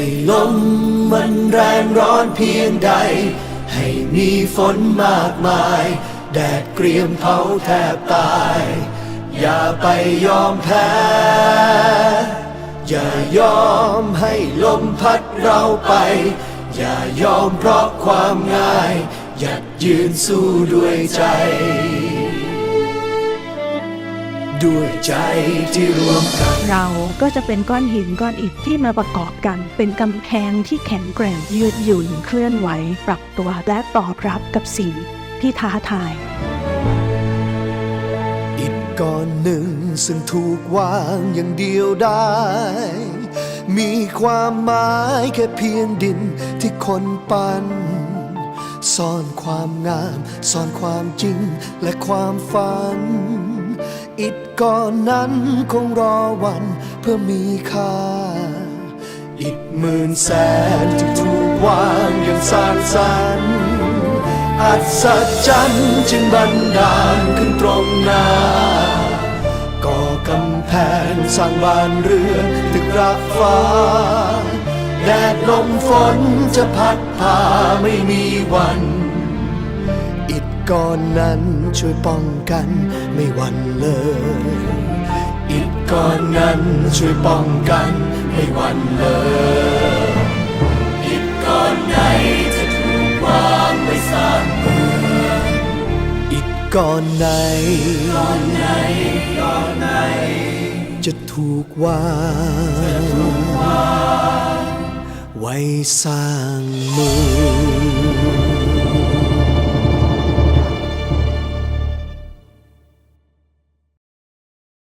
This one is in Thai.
ให้ลมมันแรงร้อนเพียงใด ให้มีฝนมากมาย แดดเกรียมเผาแทบตาย อย่าไปยอมแพ้ อย่ายอมให้ลมพัดเราไป อย่ายอมเพราะความง่าย หยัดยืนสู้ด้วยใจ ด้วยใจที่รวมกัน เราก็จะเป็นก้อนหินก้อนอิฐที่มาประกอบกัน เป็นกำแพงที่แข็งแกร่งยืดหยุ่นเคลื่อนไหว ปรับตัวและตอบรับกับสิ่งที่ท้าทาย อิฐก้อนหนึ่งซึ่งถูกวางอย่างเดียวได้ มีความหมายแค่เพียงดินที่คนปันซ่อนความงาม ซ่อนความจริงและความฝัน อิฐก้อนนั้นคงรอวันเพื่อมีค่า อิฐหมื่นแสนที่ถูกวางอย่างสร้างสรรค์อัศจรรย์จึงบันดาลขึ้นตรงหน้าก่อกำแพงสร้างบ้านเรือนตึกระฟ้า แดดลมฝนจะพัดพาไม่มีวัน อิฐก้อนนั้นช่วยป้องกันไม่หวันเลย อิฐก้อนนั้นช่วยป้องกันไม่หวันเลย อิฐก้อนไหนจะถูกวางไว้สร้างเมืองอิฐก้อนไหนก้อนไหนก้อนไหน จะถูกวางไว้สร้างเมือง